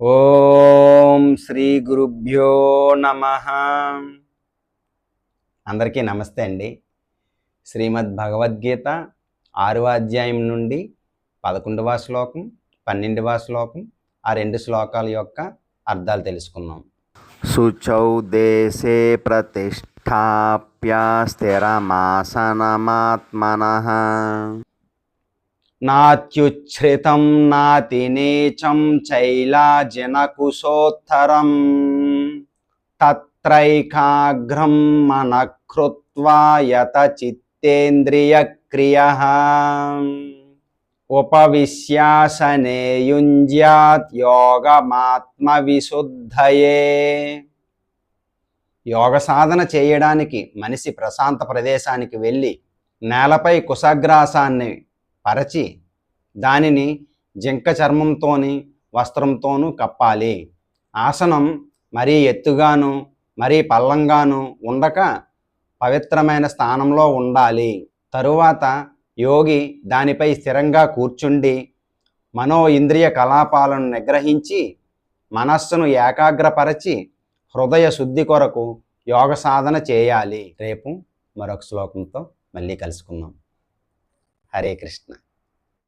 ఓం శ్రీ గురుభ్యో నమ. అందరికీ నమస్తే అండి. శ్రీమద్ భగవద్గీత ఆరవ అధ్యాయం నుండి పదకొండవ శ్లోకం పన్నెండవ శ్లోకం ఆ రెండు శ్లోకాల యొక్క అర్థాలు తెలుసుకుందాం. శుచౌ దేశే ప్రతిష్టాప్య స్థిరమాసనమాత్మన. నాత్యుచ్ఛ్రితం నాతి నీచం చైలాజనకుశోత్తరం. తత్రైకాగ్రం మనఃకృత్వా యత చిత్తేంద్రియక్రియ. ఉపవిశ్యాసనే యుంజ్యాత్ యోగమాత్మవిశుద్ధయే. యోగ సాధన చేయడానికి మనిషి ప్రశాంత ప్రదేశానికి వెళ్ళి నేలపై కుశగ్రాసాన్ని పరచి దానిని జింక చర్మంతోని వస్త్రంతోనూ కప్పాలి. ఆసనం మరీ ఎత్తుగాను మరీ పల్లంగాను ఉండక పవిత్రమైన స్థానంలో ఉండాలి. తరువాత యోగి దానిపై స్థిరంగా కూర్చుండి మనో ఇంద్రియ కలాపాలను నిగ్రహించి మనస్సును ఏకాగ్రపరచి హృదయ శుద్ధి కొరకు యోగ సాధన చేయాలి. రేపు మరొక శ్లోకంతో మళ్ళీ కలుసుకుందాం. హరే కృష్ణ.